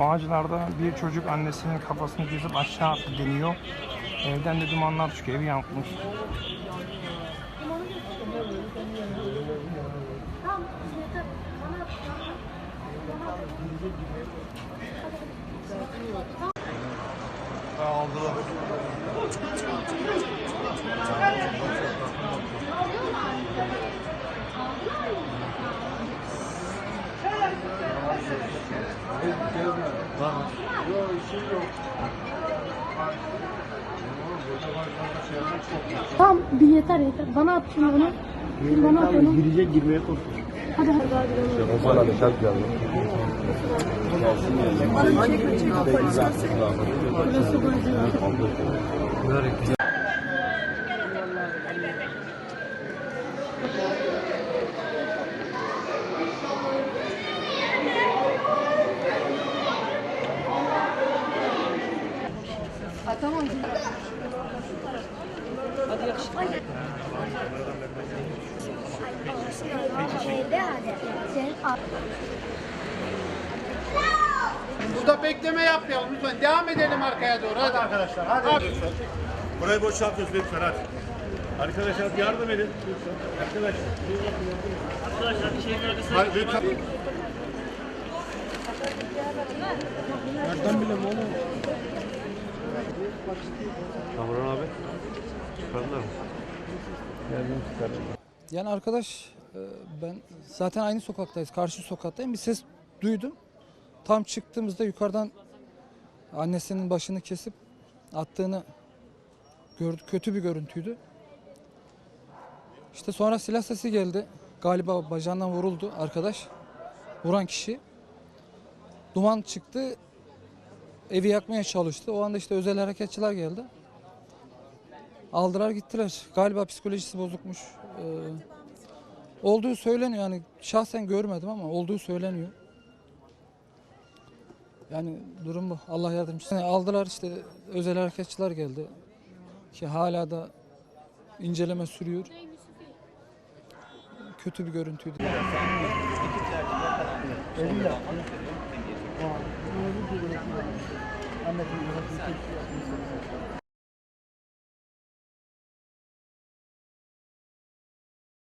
Bağcılar'da bir çocuk annesinin kafasını kesip aşağı attı deniyor. Evden de dumanlar çıkıyor. Evi yanmış. Aldılar. Tamam bir yeter yeter. Bana at şimdi onu. Bana at onu. Girecek girmeye korkuyor. Hadi hadi hadi. O bana bir şart geldi. Burada bekleme yapmayalım lütfen. Devam edelim arkaya doğru. Hadi arkadaşlar. Hadi. Burayı boşaltıyoruz lütfen hadi. Arkadaşlar yardım edin. Lütfen. Arkadaşlar. Arkadaşlar bir şey Hadi lütfen. Kamuran abi. Çıkardılar mı? Yani arkadaş e, ben zaten aynı sokaktayız. Karşı sokaktayım. Bir ses duydum. Tam çıktığımızda yukarıdan annesinin başını kesip attığını gördük. Kötü bir görüntüydü. İşte sonra silah sesi geldi. Galiba bacağından vuruldu arkadaş. Vuran kişi. Duman çıktı. Evi yakmaya çalıştı. O anda işte özel harekatçılar geldi. Aldılar gittiler. Galiba psikolojisi bozukmuş. Ee, olduğu söyleniyor yani şahsen görmedim ama olduğu söyleniyor. Yani durum bu. Allah yardımcısı. Yani aldılar işte özel harekatçılar geldi. Ki hala da inceleme sürüyor. Kötü bir görüntüydü. あんなに